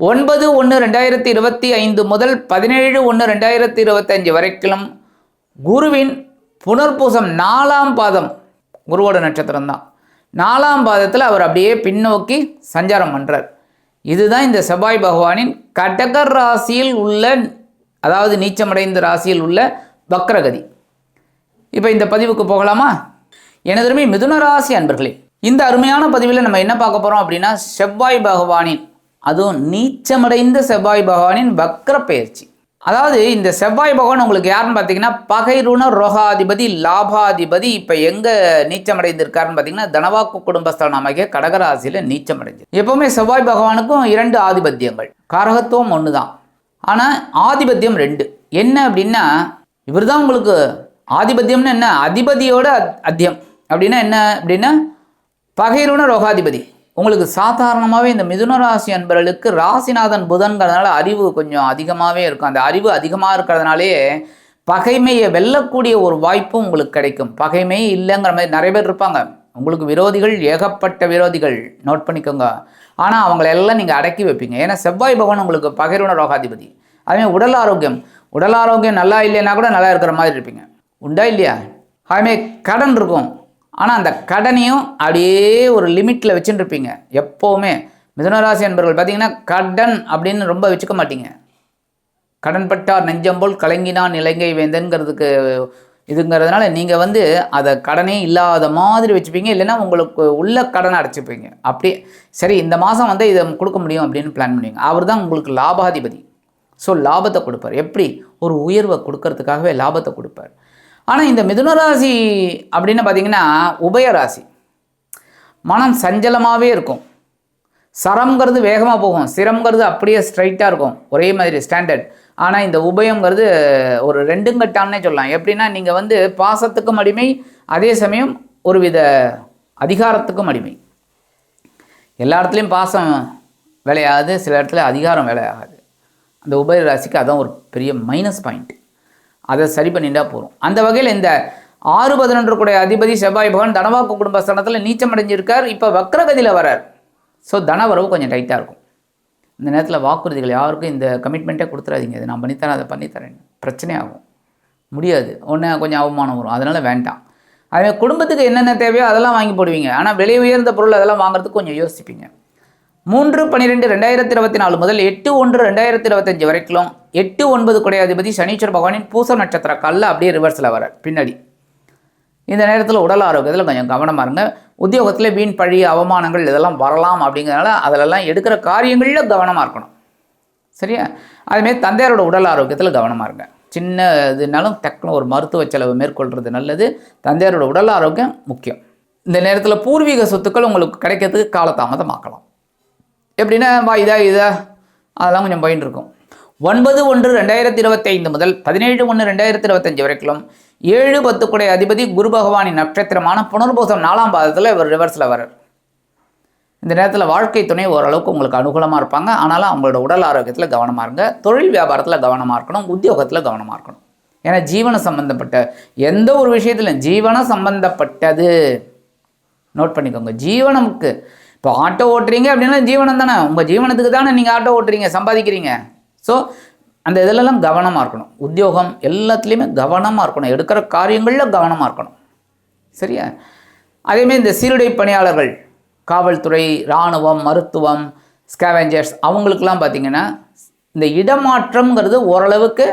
ஒன்பது ஒன்று ரெண்டாயிரத்தி இருபத்தி ஐந்து முதல் பதினேழு ஒன்று ரெண்டாயிரத்தி இருபத்தஞ்சு வரைக்கும் குருவின் புனர்பூசம் நாலாம் பாதம் குருவோட நட்சத்திரம் தான். நாலாம் பாதத்தில் அவர் அப்படியே பின்னோக்கி சஞ்சாரம் பண்ணுறார் இதுதான் இந்த செவ்வாய் பகவானின் கடகர் ராசியில் உள்ள அதாவது நீச்சமடைந்த ராசியில் உள்ள வக்ரகதி. இப்போ இந்த பதிவுக்கு போகலாமா? எனதுமே மிதுன ராசி அன்பர்களே இந்த அருமையான பதிவில் நம்ம என்ன பார்க்க போகிறோம் அப்படின்னா செவ்வாய் பகவானின் அதுவும் நீச்சமடைந்த செவ்வாய் பகவானின் வக்ர பயிற்சி. அதாவது இந்த செவ்வாய் பகவான் உங்களுக்கு யாருன்னு பார்த்தீங்கன்னா பகைருண ரோகாதிபதி லாபாதிபதி இப்போ எங்கே நீச்சமடைந்திருக்காருன்னு பார்த்தீங்கன்னா தனவாக்கு குடும்பஸ்தலமாகிய கடகராசியில் நீச்சமடைஞ்சு. எப்பவுமே செவ்வாய் பகவானுக்கும் இரண்டு ஆதிபத்தியங்கள். காரகத்துவம் ஒன்று தான் ஆனால் ஆதிபத்தியம் ரெண்டு. என்ன அப்படின்னா இவர் தான் உங்களுக்கு ஆதிபத்தியம்னு என்ன? அதிபதியோட அத்- அத்தியம். அப்படின்னா என்ன அப்படின்னா பகைருண ரோகாதிபதி. உங்களுக்கு சாதாரணமாகவே இந்த மிதுன ராசி அன்பர்களுக்கு ராசிநாதன் புதன்கிறதுனால அறிவு கொஞ்சம் அதிகமாகவே இருக்கும். அந்த அறிவு அதிகமாக இருக்கிறதுனாலே பகைமையை வெல்லக்கூடிய ஒரு வாய்ப்பும் உங்களுக்கு கிடைக்கும். பகைமை இல்லைங்கிற மாதிரி நிறைய பேர் இருப்பாங்க. உங்களுக்கு விரோதிகள் ஏகப்பட்ட விரோதிகள். நோட் பண்ணிக்கோங்க. ஆனால் அவங்களெல்லாம் நீங்கள் அடக்கி வைப்பீங்க. ஏன்னா செவ்வாய் பகவான் உங்களுக்கு பகைருண ரோகாதிபதி. அதே உடல் ஆரோக்கியம். உடல் ஆரோக்கியம் நல்லா இல்லைன்னா கூட நல்லா இருக்கிற மாதிரி இருப்பீங்க. உண்டா இல்லையா? அதுமாரி கடன் இருக்கும். ஆனால் அந்த கடனையும் அப்படியே ஒரு லிமிட்டில் வச்சுட்டு இருப்பீங்க எப்போவுமே. மிதுனராசி என்பவர்கள் பார்த்தீங்கன்னா கடன் அப்படின்னு ரொம்ப வச்சுக்க மாட்டீங்க. கடன்பட்டார் நெஞ்சம்போல் கலங்கினான் இலங்கை வேந்தன்கிறதுக்கு இதுங்கிறதுனால நீங்கள் வந்து அதை கடனே இல்லாத மாதிரி வச்சுப்பீங்க. இல்லைன்னா உங்களுக்கு உள்ள கடனை அடைச்சிப்பீங்க. அப்படியே சரி இந்த மாதம் வந்து இதை கொடுக்க முடியும் அப்படின்னு பிளான் பண்ணுவீங்க. அவர் தான் உங்களுக்கு லாபாதிபதி. ஸோ லாபத்தை கொடுப்பார். எப்படி? ஒரு உயர்வை கொடுக்கறதுக்காகவே லாபத்தை கொடுப்பார். ஆனால் இந்த மிதுன ராசி அப்படின்னு பார்த்தீங்கன்னா உபயராசி மனம் சஞ்சலமாகவே இருக்கும். சரம்ங்கிறது வேகமாக போகும். சிரம்ங்கிறது அப்படியே ஸ்ட்ரைட்டாக இருக்கும். ஒரே மாதிரி ஸ்டாண்டர்ட் ஆனால் இந்த உபயங்கிறது ஒரு ரெண்டுங்கட்டான்னே சொல்லலாம். எப்படின்னா நீங்கள் வந்து பாசத்துக்கும் அடிமை அதே சமயம் ஒரு வித அதிகாரத்துக்கும் அடிமை. எல்லா இடத்துலையும் பாசம் வேலையாகுது சில இடத்துல அதிகாரம் விளையாது. அந்த உபய ராசிக்கு அதான் ஒரு பெரிய மைனஸ் பாயிண்ட் அதை சரி பண்ணிட்டா போதும் அந்த வகையில் இந்த ஆறு பதினொன்று கூடிய அதிபதி செவ்வாய் பகவான் தனவாக்கு குடும்பஸ்தானத்தில் நீச்சம் அடைஞ்சிருக்கார் இப்போ வக்ரகதியில் வரார். ஸோ தனவரவு கொஞ்சம் டைட்டாக இருக்கும். இந்த நேரத்தில் வாக்குறுதிகள் யாருக்கும் இந்த கமிட்மெண்ட்டே கொடுத்துறாதீங்க. இது நான் பண்ணித்தரேன் அதை பண்ணித்தரேன். பிரச்சனையாகும். முடியாது. ஒன்று கொஞ்சம் அவமானம் வரும். அதனால் வேண்டாம். அதே குடும்பத்துக்கு என்னென்ன தேவையோ அதெல்லாம் வாங்கி போடுவீங்க. ஆனால் விலை உயர்ந்த பொருள் அதெல்லாம் வாங்குறதுக்கு கொஞ்சம் யோசிப்பீங்க. மூன்று பன்னிரெண்டு ரெண்டாயிரத்தி இருபத்தி நாலு முதல் எட்டு ஒன்று ரெண்டாயிரத்தி இருபத்தஞ்சு வரைக்கும் எட்டு ஒன்பது குடையாதிபதி சனீஸ்வர பகவானின் பூச நட்சத்திர கல்ல அப்படியே ரிவர்ஸில் வர பின்னாடி. இந்த நேரத்தில் உடல் ஆரோக்கியத்தில் கொஞ்சம் கவனமாக இருங்க. உத்தியோகத்தில் வீண் பழி அவமானங்கள் இதெல்லாம் வரலாம் அப்படிங்கிறதுனால அதிலெல்லாம் எடுக்கிற காரியங்களில் கவனமாக இருக்கணும். சரியா? அதுமாரி தந்தையாரோட உடல் ஆரோக்கியத்தில் கவனமாக இருங்க. சின்ன இதுனாலும் டக்குனு ஒரு மருத்துவ செலவு மேற்கொள்கிறது நல்லது. தந்தையாரோட உடல் ஆரோக்கியம் முக்கியம். இந்த நேரத்தில் பூர்வீக சொத்துக்கள் உங்களுக்கு கிடைக்கிறதுக்கு காலதாமதமாக்கலாம். எப்படின்னா வா இதா இதா. அதெல்லாம் கொஞ்சம் பயின்று இருக்கும் ஒன்பது ஒன்று ரெண்டாயிரத்தி இருபத்தைந்து முதல் பதினேழு ஒன்று ரெண்டாயிரத்தி இருபத்தஞ்சு வரைக்கும் ஏழு பத்துக்குடைய அதிபதி குரு பகவானின் நட்சத்திரமான புனர்பூசம் நாலாம் பாதத்தில் இவர் ரிவர்ஸில் வரார் இந்த நேரத்தில் வாழ்க்கை துணை ஓரளவுக்கு உங்களுக்கு அனுகூலமாக இருப்பாங்க. ஆனாலும் அவங்களோட உடல் ஆரோக்கியத்தில் கவனமாக இருங்க. தொழில் வியாபாரத்தில் கவனமாக இருக்கணும். உத்தியோகத்தில் கவனமாக இருக்கணும். ஏன்னா ஜீவன சம்பந்தப்பட்ட எந்த ஒரு விஷயத்திலும் ஜீவன சம்பந்தப்பட்டது. நோட் பண்ணிக்கோங்க. ஜீவனமுக்கு இப்போ ஆட்டோ ஓட்டுறீங்க அப்படின்னா ஜீவனம் தானே? உங்கள் ஜீவனத்துக்கு தானே நீங்கள் ஆட்டோ ஓட்டுறீங்க சம்பாதிக்கிறீங்க. ஸோ அந்த இதிலெல்லாம் கவனமாக இருக்கணும். உத்தியோகம் எல்லாத்துலேயுமே கவனமாக இருக்கணும். எடுக்கிற காரியங்களில் கவனமாக இருக்கணும். சரியா? அதேமாரி இந்த சீருடை பணியாளர்கள் காவல்துறை இராணுவம் மருத்துவம் ஸ்கேவெஞ்சர்ஸ் அவங்களுக்கெல்லாம் பார்த்தீங்கன்னா இந்த இடமாற்றம்ங்கிறது ஓரளவுக்கு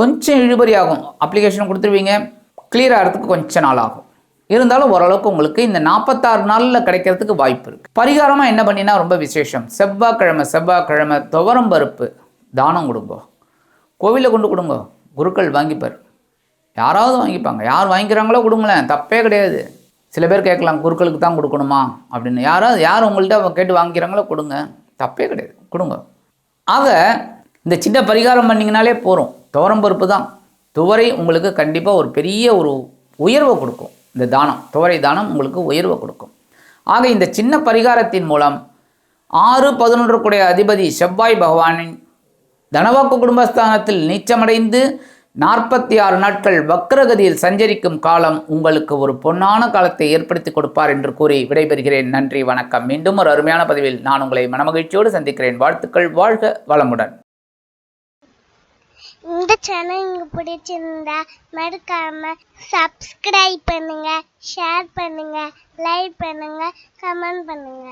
கொஞ்சம் இழுபறி ஆகும். அப்ளிகேஷன் கொடுத்துருவீங்க கிளியர் ஆகிறதுக்கு கொஞ்சம் நாள் ஆகும். இருந்தாலும் ஓரளவுக்கு உங்களுக்கு இந்த நாற்பத்தாறு நாளில் கிடைக்கிறதுக்கு வாய்ப்பு இருக்குது பரிகாரமாக என்ன பண்ணினா ரொம்ப விசேஷம். செவ்வாய்க்கிழமை செவ்வாய்க்கிழமை துவரம் பருப்பு. தானம் கொடுங்கோ. கோவிலில் கொண்டு கொடுங்கோ. குருக்கள் வாங்கிப்பார். யாராவது வாங்கிப்பாங்க. யார் வாங்கிக்கிறாங்களோ கொடுங்களேன். தப்பே கிடையாது. சில பேர் கேட்கலாம் குருக்களுக்கு தான் கொடுக்கணுமா? அப்படின்னு. யாராவது யார் உங்கள்கிட்ட கேட்டு வாங்கிக்கிறாங்களோ கொடுங்க. தப்பே கிடையாது. கொடுங்க. ஆக இந்த சின்ன பரிகாரம் பண்ணிங்கனாலே போகிறோம் துவரம் பருப்பு தான். துவரை உங்களுக்கு கண்டிப்பாக ஒரு பெரிய ஒரு உயர்வை கொடுக்கும். இந்த தானம் துவரை தானம் உங்களுக்கு உயர்வை கொடுக்கும். ஆக இந்த சின்ன பரிகாரத்தின் மூலம் ஆறு பதினொன்று கூடிய அதிபதி செவ்வாய் பகவானின் தனவாக்கு குடும்பஸ்தானத்தில் நீச்சமடைந்து நாற்பத்தி ஆறு நாட்கள் வக்ரகதியில் சஞ்சரிக்கும் காலம் உங்களுக்கு ஒரு பொன்னான காலத்தை ஏற்படுத்தி கொடுப்பார் என்று கூறி விடைபெறுகிறேன். நன்றி வணக்கம். மீண்டும் ஒரு அருமையான பதிவில் நான் உங்களை மனமகிழ்ச்சியோடு சந்திக்கிறேன். வாழ்த்துக்கள் வாழ்க வளமுடன். இந்த சேனல் உங்களுக்கு பிடிச்சிருந்தா மறக்காம சப்ஸ்கிரைப் பண்ணுங்க ஷேர் பண்ணுங்க லைக் பண்ணுங்க கமெண்ட் பண்ணுங்க.